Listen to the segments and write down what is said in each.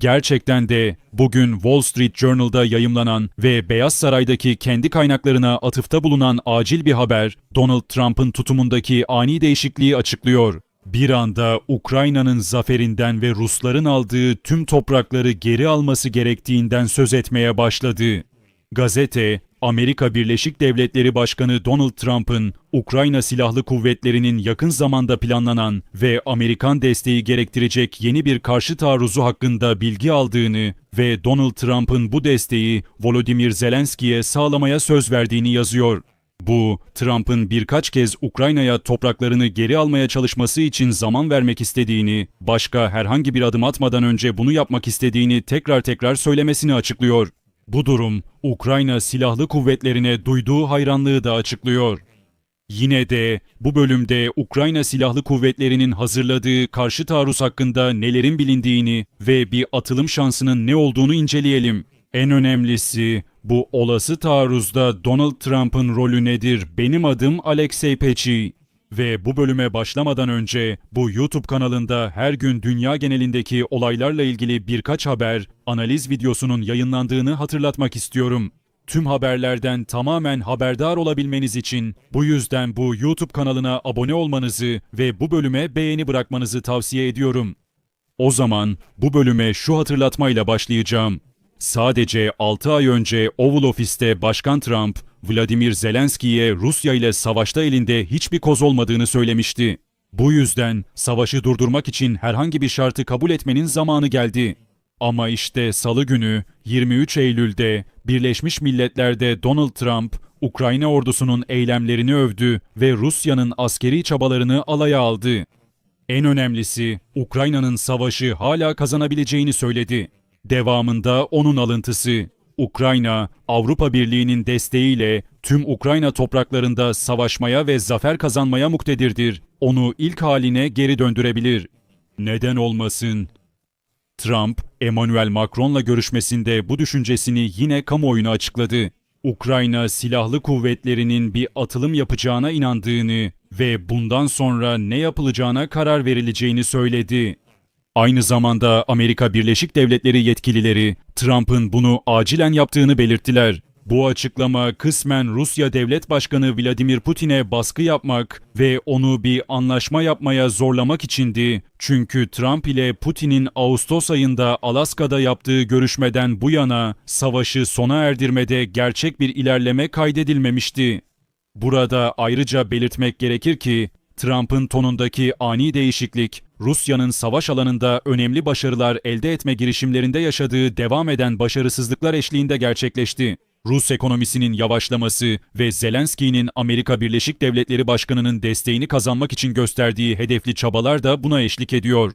Gerçekten de bugün Wall Street Journal'da yayımlanan ve Beyaz Saray'daki kendi kaynaklarına atıfta bulunan acil bir haber, Donald Trump'ın tutumundaki ani değişikliği açıklıyor. Bir anda Ukrayna'nın zaferinden ve Rusların aldığı tüm toprakları geri alması gerektiğinden söz etmeye başladı. Gazete, Amerika Birleşik Devletleri Başkanı Donald Trump'ın Ukrayna Silahlı Kuvvetleri'nin yakın zamanda planlanan ve Amerikan desteği gerektirecek yeni bir karşı taarruzu hakkında bilgi aldığını ve Donald Trump'ın bu desteği Volodymyr Zelenski'ye sağlamaya söz verdiğini yazıyor. Bu, Trump'ın birkaç kez Ukrayna'ya topraklarını geri almaya çalışması için zaman vermek istediğini, başka herhangi bir adım atmadan önce bunu yapmak istediğini tekrar tekrar söylemesini açıklıyor. Bu durum, Ukrayna Silahlı Kuvvetlerine duyduğu hayranlığı da açıklıyor. Yine de bu bölümde Ukrayna Silahlı Kuvvetleri'nin hazırladığı karşı taarruz hakkında nelerin bilindiğini ve bir atılım şansının ne olduğunu inceleyelim. En önemlisi bu olası taarruzda Donald Trump'ın rolü nedir? Benim adım Alexey Peçi. Ve bu bölüme başlamadan önce bu YouTube kanalında her gün dünya genelindeki olaylarla ilgili birkaç haber, analiz videosunun yayınlandığını hatırlatmak istiyorum. Tüm haberlerden tamamen haberdar olabilmeniz için bu yüzden bu YouTube kanalına abone olmanızı ve bu bölüme beğeni bırakmanızı tavsiye ediyorum. O zaman bu bölüme şu hatırlatmayla başlayacağım. Sadece 6 ay önce Oval Office'te Başkan Trump, Vladimir Zelenski'ye Rusya ile savaşta elinde hiçbir koz olmadığını söylemişti. Bu yüzden savaşı durdurmak için herhangi bir şartı kabul etmenin zamanı geldi. Ama işte salı günü 23 Eylül'de Birleşmiş Milletler'de Donald Trump, Ukrayna ordusunun eylemlerini övdü ve Rusya'nın askeri çabalarını alaya aldı. En önemlisi Ukrayna'nın savaşı hala kazanabileceğini söyledi. Devamında onun alıntısı. Ukrayna, Avrupa Birliği'nin desteğiyle tüm Ukrayna topraklarında savaşmaya ve zafer kazanmaya muktedirdir. Onu ilk haline geri döndürebilir. Neden olmasın? Trump, Emmanuel Macron'la görüşmesinde bu düşüncesini yine kamuoyuna açıkladı. Ukrayna Silahlı Kuvvetleri'nin bir atılım yapacağına inandığını ve bundan sonra ne yapılacağına karar verileceğini söyledi. Aynı zamanda Amerika Birleşik Devletleri yetkilileri Trump'ın bunu acilen yaptığını belirttiler. Bu açıklama kısmen Rusya Devlet Başkanı Vladimir Putin'e baskı yapmak ve onu bir anlaşma yapmaya zorlamak içindi. Çünkü Trump ile Putin'in Ağustos ayında Alaska'da yaptığı görüşmeden bu yana savaşı sona erdirmede gerçek bir ilerleme kaydedilmemişti. Burada ayrıca belirtmek gerekir ki Trump'ın tonundaki ani değişiklik, Rusya'nın savaş alanında önemli başarılar elde etme girişimlerinde yaşadığı devam eden başarısızlıklar eşliğinde gerçekleşti. Rus ekonomisinin yavaşlaması ve Zelenski'nin Amerika Birleşik Devletleri Başkanı'nın desteğini kazanmak için gösterdiği hedefli çabalar da buna eşlik ediyor.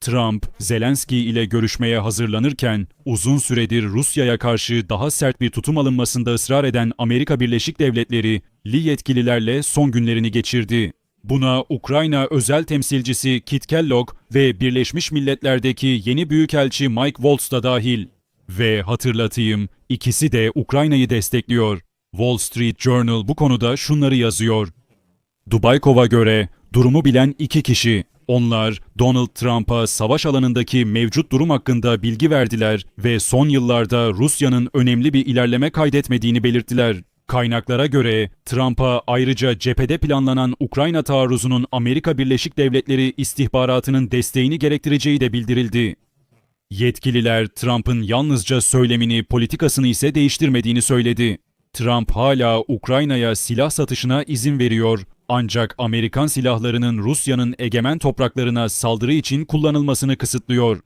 Trump, Zelenski ile görüşmeye hazırlanırken uzun süredir Rusya'ya karşı daha sert bir tutum alınmasında ısrar eden Amerika Birleşik Devletleri, Li yetkililerle son günlerini geçirdi. Buna Ukrayna özel temsilcisi Kit Kellogg ve Birleşmiş Milletler'deki yeni büyükelçi Mike Waltz da dahil. Ve hatırlatayım, ikisi de Ukrayna'yı destekliyor. Wall Street Journal bu konuda şunları yazıyor. Dubaykov'a göre durumu bilen iki kişi. Onlar Donald Trump'a savaş alanındaki mevcut durum hakkında bilgi verdiler ve son yıllarda Rusya'nın önemli bir ilerleme kaydetmediğini belirttiler. Kaynaklara göre Trump'a ayrıca cephede planlanan Ukrayna taarruzunun Amerika Birleşik Devletleri istihbaratının desteğini gerektireceği de bildirildi. Yetkililer Trump'ın yalnızca söylemini, politikasını ise değiştirmediğini söyledi. Trump hala Ukrayna'ya silah satışına izin veriyor ancak Amerikan silahlarının Rusya'nın egemen topraklarına saldırı için kullanılmasını kısıtlıyor.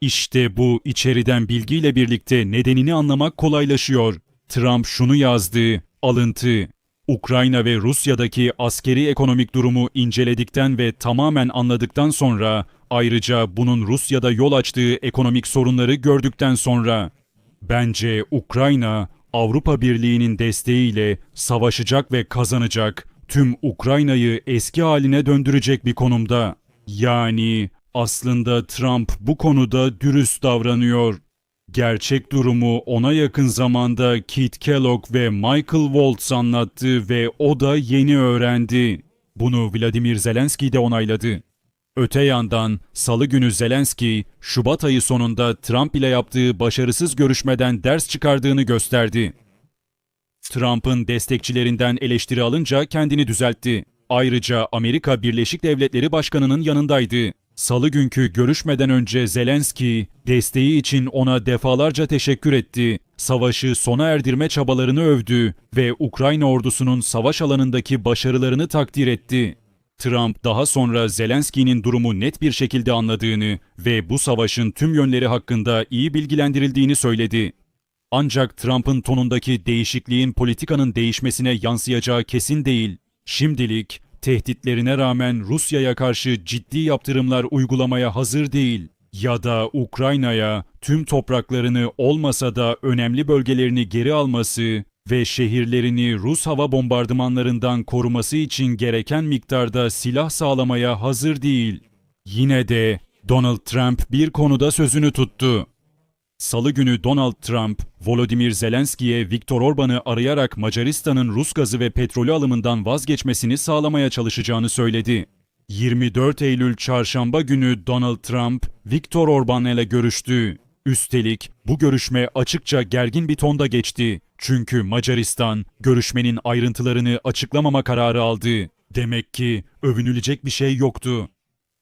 İşte bu içeriden bilgiyle birlikte nedenini anlamak kolaylaşıyor. Trump şunu yazdı, alıntı. Ukrayna ve Rusya'daki askeri ekonomik durumu inceledikten ve tamamen anladıktan sonra, ayrıca bunun Rusya'da yol açtığı ekonomik sorunları gördükten sonra, bence Ukrayna, Avrupa Birliği'nin desteğiyle savaşacak ve kazanacak, tüm Ukrayna'yı eski haline döndürecek bir konumda. Yani aslında Trump bu konuda dürüst davranıyor. Gerçek durumu ona yakın zamanda Kit Kellogg ve Michael Waltz anlattı ve o da yeni öğrendi. Bunu Vladimir Zelenski de onayladı. Öte yandan salı günü Zelenski, Şubat ayı sonunda Trump ile yaptığı başarısız görüşmeden ders çıkardığını gösterdi. Trump'ın destekçilerinden eleştiri alınca kendini düzeltti. Ayrıca Amerika Birleşik Devletleri Başkanı'nın yanındaydı. Salı günkü görüşmeden önce Zelenski, desteği için ona defalarca teşekkür etti. Savaşı sona erdirme çabalarını övdü ve Ukrayna ordusunun savaş alanındaki başarılarını takdir etti. Trump daha sonra Zelenski'nin durumu net bir şekilde anladığını ve bu savaşın tüm yönleri hakkında iyi bilgilendirildiğini söyledi. Ancak Trump'ın tonundaki değişikliğin politikanın değişmesine yansıyacağı kesin değil. Şimdilik tehditlerine rağmen Rusya'ya karşı ciddi yaptırımlar uygulamaya hazır değil ya da Ukrayna'ya tüm topraklarını olmasa da önemli bölgelerini geri alması ve şehirlerini Rus hava bombardımanlarından koruması için gereken miktarda silah sağlamaya hazır değil. Yine de Donald Trump bir konuda sözünü tuttu. Salı günü Donald Trump, Volodymyr Zelenski'ye Viktor Orban'ı arayarak Macaristan'ın Rus gazı ve petrolü alımından vazgeçmesini sağlamaya çalışacağını söyledi. 24 Eylül çarşamba günü Donald Trump, Viktor Orban ile görüştü. Üstelik bu görüşme açıkça gergin bir tonda geçti. Çünkü Macaristan görüşmenin ayrıntılarını açıklamama kararı aldı. Demek ki övünülecek bir şey yoktu.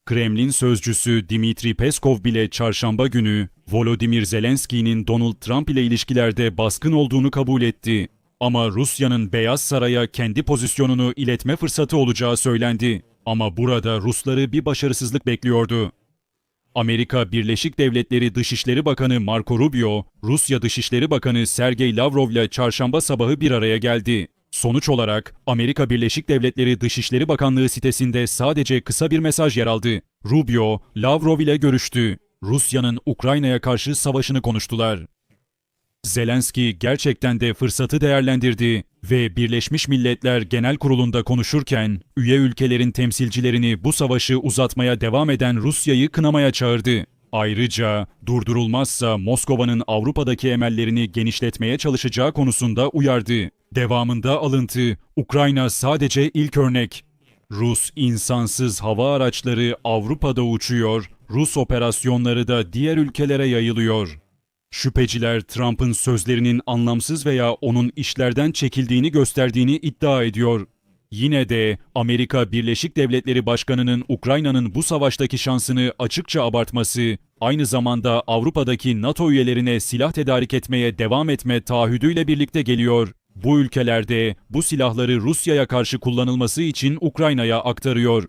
Kremlin sözcüsü Dimitri Peskov bile çarşamba günü Volodymyr Zelenski'nin Donald Trump ile ilişkilerde baskın olduğunu kabul etti. Ama Rusya'nın Beyaz Saray'a kendi pozisyonunu iletme fırsatı olacağı söylendi. Ama burada Rusları bir başarısızlık bekliyordu. Amerika Birleşik Devletleri Dışişleri Bakanı Marco Rubio, Rusya Dışişleri Bakanı Sergey Lavrov ile çarşamba sabahı bir araya geldi. Sonuç olarak Amerika Birleşik Devletleri Dışişleri Bakanlığı sitesinde sadece kısa bir mesaj yer aldı. Rubio, Lavrov ile görüştü. Rusya'nın Ukrayna'ya karşı savaşını konuştular. Zelenski gerçekten de fırsatı değerlendirdi ve Birleşmiş Milletler Genel Kurulu'nda konuşurken üye ülkelerin temsilcilerini bu savaşı uzatmaya devam eden Rusya'yı kınamaya çağırdı. Ayrıca durdurulmazsa Moskova'nın Avrupa'daki emellerini genişletmeye çalışacağı konusunda uyardı. Devamında alıntı, Ukrayna sadece ilk örnek. Rus insansız hava araçları Avrupa'da uçuyor, Rus operasyonları da diğer ülkelere yayılıyor. Şüpheciler Trump'ın sözlerinin anlamsız veya onun işlerden çekildiğini gösterdiğini iddia ediyor. Yine de Amerika Birleşik Devletleri Başkanı'nın Ukrayna'nın bu savaştaki şansını açıkça abartması, aynı zamanda Avrupa'daki NATO üyelerine silah tedarik etmeye devam etme taahhüdüyle birlikte geliyor. Bu ülkelerde bu silahları Rusya'ya karşı kullanılması için Ukrayna'ya aktarıyor.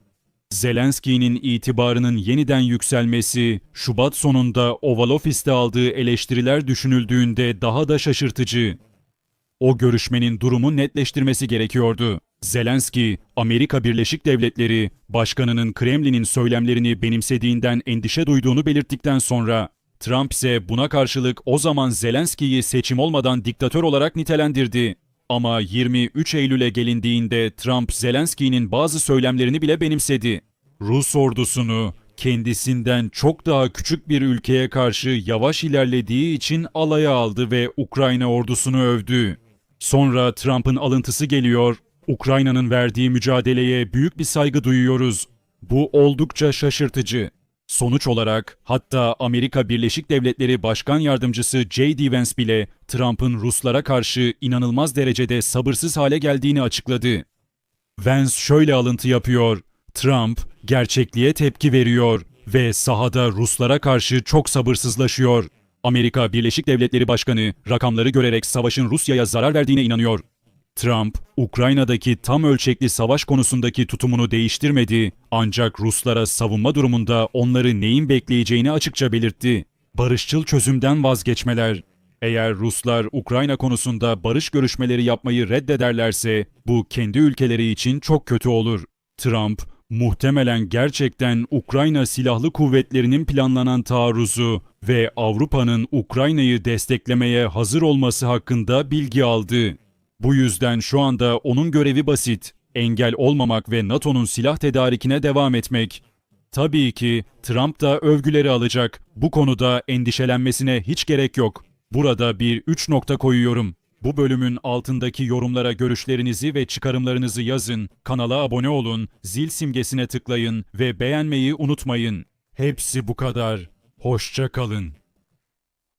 Zelenski'nin itibarının yeniden yükselmesi, Şubat sonunda Oval Office'te aldığı eleştiriler düşünüldüğünde daha da şaşırtıcı. O görüşmenin durumu netleştirmesi gerekiyordu. Zelenski, Amerika Birleşik Devletleri Başkanı'nın Kremlin'in söylemlerini benimsediğinden endişe duyduğunu belirttikten sonra Trump ise buna karşılık o zaman Zelenski'yi seçim olmadan diktatör olarak nitelendirdi. Ama 23 Eylül'e gelindiğinde Trump Zelenski'nin bazı söylemlerini bile benimsedi. Rus ordusunu kendisinden çok daha küçük bir ülkeye karşı yavaş ilerlediği için alaya aldı ve Ukrayna ordusunu övdü. Sonra Trump'ın alıntısı geliyor. Ukrayna'nın verdiği mücadeleye büyük bir saygı duyuyoruz. Bu oldukça şaşırtıcı. Sonuç olarak hatta Amerika Birleşik Devletleri Başkan Yardımcısı J.D. Vance bile Trump'ın Ruslara karşı inanılmaz derecede sabırsız hale geldiğini açıkladı. Vance şöyle alıntı yapıyor. Trump gerçekliğe tepki veriyor ve sahada Ruslara karşı çok sabırsızlaşıyor. Amerika Birleşik Devletleri Başkanı rakamları görerek savaşın Rusya'ya zarar verdiğine inanıyor. Trump, Ukrayna'daki tam ölçekli savaş konusundaki tutumunu değiştirmedi ancak Ruslara savunma durumunda onları neyin bekleyeceğini açıkça belirtti. Barışçıl çözümden vazgeçmeler. Eğer Ruslar Ukrayna konusunda barış görüşmeleri yapmayı reddederlerse bu kendi ülkeleri için çok kötü olur. Trump, muhtemelen gerçekten Ukrayna Silahlı Kuvvetleri'nin planlanan taarruzu ve Avrupa'nın Ukrayna'yı desteklemeye hazır olması hakkında bilgi aldı. Bu yüzden şu anda onun görevi basit. Engel olmamak ve NATO'nun silah tedarikine devam etmek. Tabii ki Trump da övgüleri alacak. Bu konuda endişelenmesine hiç gerek yok. Burada bir üç nokta koyuyorum. Bu bölümün altındaki yorumlara görüşlerinizi ve çıkarımlarınızı yazın, kanala abone olun, zil simgesine tıklayın ve beğenmeyi unutmayın. Hepsi bu kadar. Hoşça kalın.